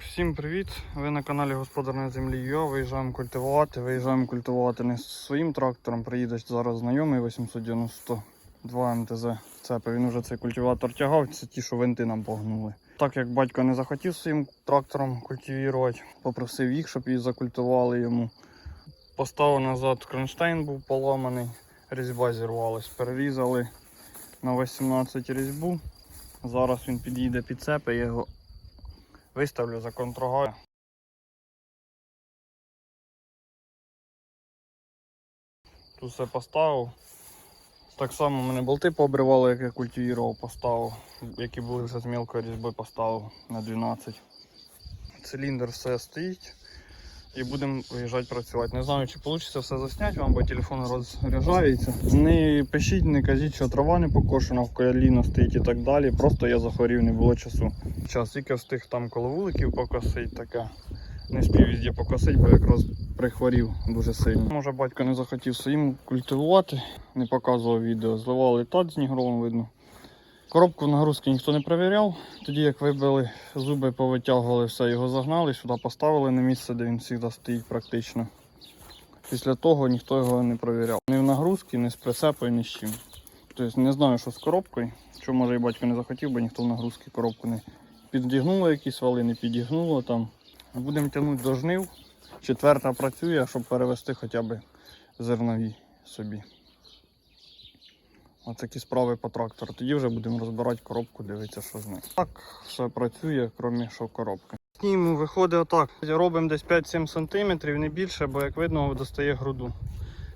Всім привіт! Ви на каналі Господар на землі ЮА. Виїжджаємо культивувати. Виїжджаємо культивувати не своїм трактором. Приїде зараз знайомий 892 МТЗ. Цепи. Він вже цей культиватор тягав, це ті, що винти нам погнули. Так як батько не захотів своїм трактором культивувати, попросив їх, щоб її закультивували йому. Поставив назад кронштейн був поламаний, різьба зірвалась. Перерізали на 18 різьбу. Зараз він підійде під цепи, його виставлю за контрагаю. Тут все поставив. Так само мене болти пообривали, як я культивував, поставив, які були вже з мілкої різьби, поставив на 12. Циліндр все стоїть. І будемо виїжджати працювати. Не знаю, чи вийде все засняти вам, бо телефон розряджається. Не пишіть, не кажіть, що трава не покошена, в коліно стоїть і так далі. Просто я захворів, не було часу. Час тільки встиг там коло вуликів покосити таке. Не спів везде покосити, бо якраз прихворів дуже сильно. Може батько не захотів своїм культивувати, не показував відео. Зливали тат з нігровим видно. Коробку нагрузки ніхто не перевіряв. Тоді як вибили зуби, повитягували все, його загнали, сюди поставили на місце, де він завжди стоїть практично. Після того ніхто його не перевіряв. Ні в нагрузки, ні з прицепою, ні з чим. Тобто не знаю, що з коробкою. Що може і батько не захотів, бо ніхто в нагрузки коробку не підігнуло якісь вали, не підігнуло там. Будемо тягнути до жнив. Четверта працює, щоб перевести хоча б зернові собі. Ось такі справи по трактору. Тоді вже будемо розбирати коробку, дивитися, що з нею. Так, все працює, крім що коробки. Зніму виходить отак. Робимо десь 5-7 см, не більше, бо як видно, достає груду.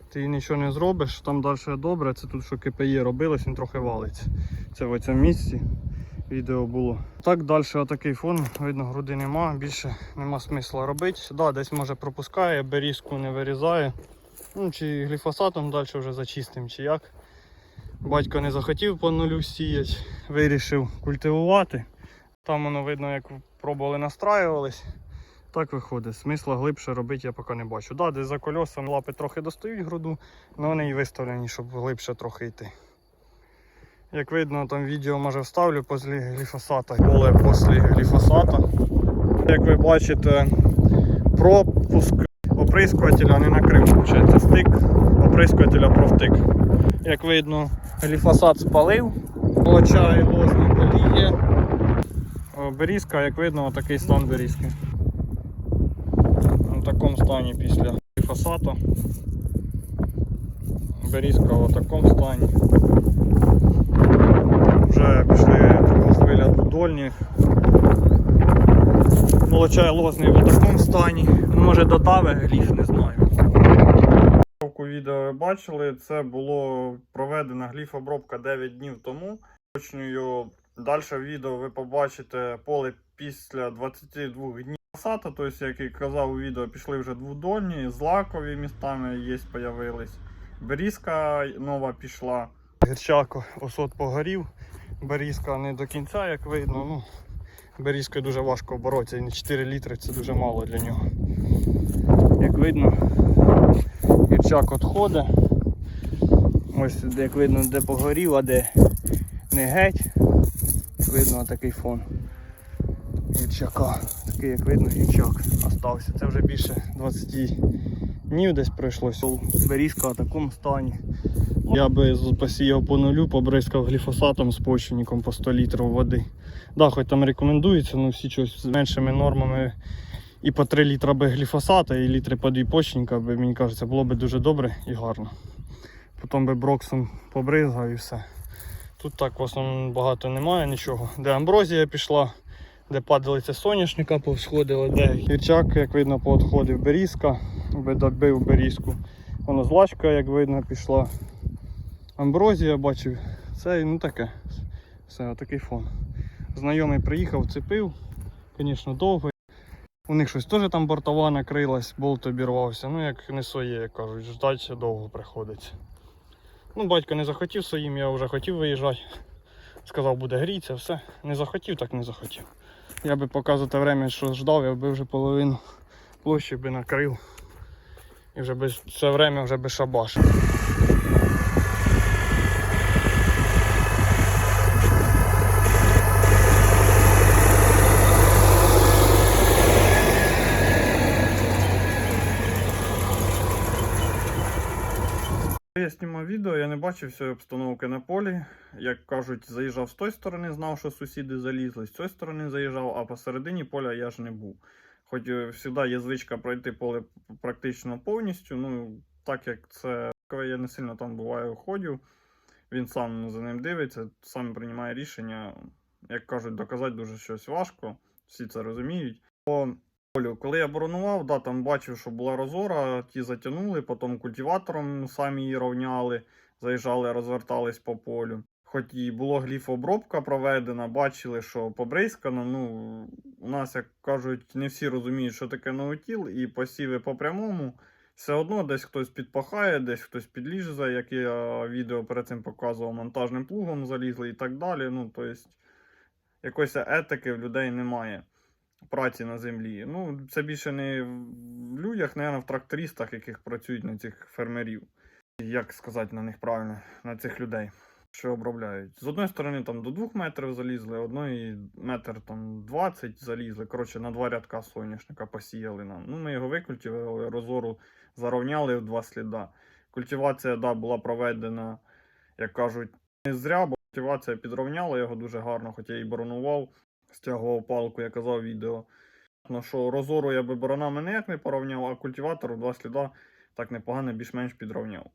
Ти нічого не зробиш, там далі добре. Це тут, що КПЄ робилось, він трохи валиться. Це в цьому місці відео було. Так, далі отакий фон, видно, груди нема, більше нема смисла робити. Да, десь може пропускає, берізку не вирізає. Ну, Чи гліфосатом далі вже зачистим, чи як. Батько не захотів по нулю сіяти, вирішив культивувати. Там воно видно, як пробували настраювались. Так виходить. Смисла глибше робити я поки не бачу. Да, десь за кольосом лапи трохи достають груду, але вони і виставлені, щоб глибше трохи йти. Як видно, там відео може вставлю після гліфосата, поле після гліфосата. Як ви бачите, пропуск оприскувателя не накрив, виходить, стик оприскувателя провтик. Як видно, гліфосат спалив, молоча лозний боліє. О, Берізка, як видно, такий стан берізки. В такому стані після гліфосату. Берізка в такому стані. Вже пішли хвиля дольні. Молочай лозний в такому стані. Ну, може додаве гліф, не знаю. Відео ви бачили, це було проведена гліфобробка 9 днів тому. Точною, далі в відео ви побачите поле після 22 днів сата, тобто, як і казав у відео, пішли вже двудольні, злакові містами є, появились. Берізка нова пішла. Гірчак осот погорів. Берізка не до кінця, як видно. Ну, Берізкою дуже важко боротися, і 4 літри це дуже мало для нього. Як видно, гірчак відходить. Ось як видно, де погорів, а де не геть. Видно такий фон гірчака. Такий, як видно, гірчак остався. Це вже більше 20 днів десь пройшло. Берізка в такому стані. Я би посіяв по нулю, побризкав гліфосатом з почвенником по 100 літрів води. Да, хоч там рекомендується, але всі щось з меншими нормами і по 3 літра би гліфосата, і літри по 2 почника, би, мені кажеться, було б дуже добре і гарно. Потім би броксом побризгав і все. Тут так в основному багато немає нічого. Де амброзія пішла, де падалиця соняшника повсходила, де гірчак, як видно, поотходив берізка, добив берізку. Воно злачка, як видно, пішла. Амброзія бачив. Це ну таке. Все, такий фон. Знайомий приїхав, цепив, звісно, довго. У них щось теж там бортова накрилась, болт обірвався. Ну, як не своє, як кажуть, ждать довго приходиться. Ну, батько не захотів своїм, я вже хотів виїжджати. Сказав, буде грітися, все. Не захотів, так не захотів. Я би поки за время, що ждав, я би вже половину площі би накрив. І вже без все время вже без шабаш. Я знімав відео, я не бачив всієї обстановки на полі. Як кажуть, заїжджав з тої сторони, знав, що сусіди залізли, з цієї сторони заїжджав, а посередині поля я ж не був. Хоч завжди є звичка пройти поле практично повністю. Ну, так як це я не сильно там буваю ходю, він сам за ним дивиться, сам приймає рішення. Як кажуть, доказати дуже щось важко, всі це розуміють. По полю, коли я боронував, да, там бачив, що була розора, ті затягнули, потім культиватором самі її рівняли, заїжджали, розвертались по полю. Хоч і було гліфобробка проведена, бачили, що побризкано. Ну, у нас, як кажуть, не всі розуміють, що таке ноутіл, і посіви по прямому. Все одно десь хтось підпахає, десь хтось підліже, як я відео перед цим показував, монтажним плугом залізли і так далі. Ну, тобто, якоїсь етики в людей немає праці на землі. Ну, це більше не в людях, не в трактористах, яких працюють на цих фермерів. Як сказати на них правильно, на цих людей, що обробляють. З одної сторони, там до 2 метрів залізли, одної метр там 20 залізли. Коротше, на два рядка соняшника посіяли нам. Ну, ми його викультивували, розору зарівняли в два сліда. Культивація, да, була проведена, як кажуть, не зря, бо культивація підровняла його дуже гарно, хоча я і боронував, стягував палку, я казав відео. Ну що розору я би боронами ніяк не порівняв, а культиватор в два сліда так непогано більш-менш підровняв.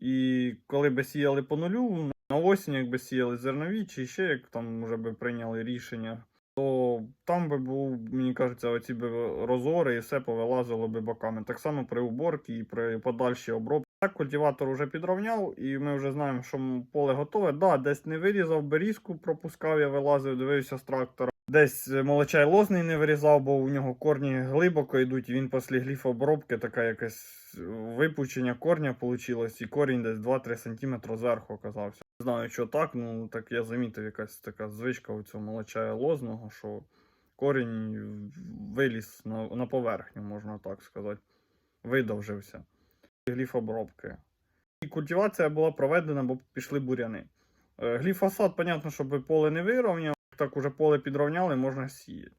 І коли би сіяли по нулю, на осінь, якби сіяли зернові, чи ще як там вже би прийняли рішення, то там би був, мені кажеться, оці би розори і все повилазило би боками. Так само при уборці і при подальшій обробці. Так, культиватор вже підровняв, і ми вже знаємо, що поле готове. Да, десь не вирізав, берізку пропускав, я вилазив, дивився з трактора. Десь е, молочай лозний не вирізав, бо у нього корні глибоко йдуть. і Він після гліфобробки така якась е, випучення корня вийшло, і корінь десь 2-3 см зверху оказався. Не знаю, що так, ну так я замітив якась така звичка у цього молочая лозного, що корінь виліз на, на поверхню, можна так сказати. Видовжився. Гліфобробки. І культивація була проведена, бо пішли буряни. Е, Гліфосат, понятно, щоб поле не вирівняв, так уже поле підровняли, можна сіяти.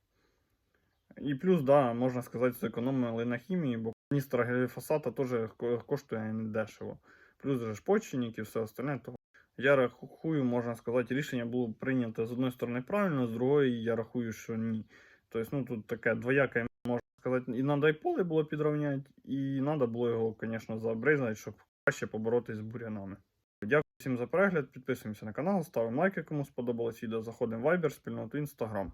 І плюс, да, можна сказати, зекономили на хімії, бо каністра гліфосата теж ко- коштує недешево. Плюс же ж починник і все остальне. Того я рахую, можна сказати, рішення було прийнято з одної сторони правильно, з другої я рахую, що ні. Тобто, ну тут таке двояке, можна сказати, і треба і поле було підровняти, і треба було його, звісно, забризати, щоб краще поборотись з бурянами. Дякую всім за перегляд, підписуємося на канал, ставимо лайки, кому сподобалось відео, заходимо в Viber, спільноту Instagram.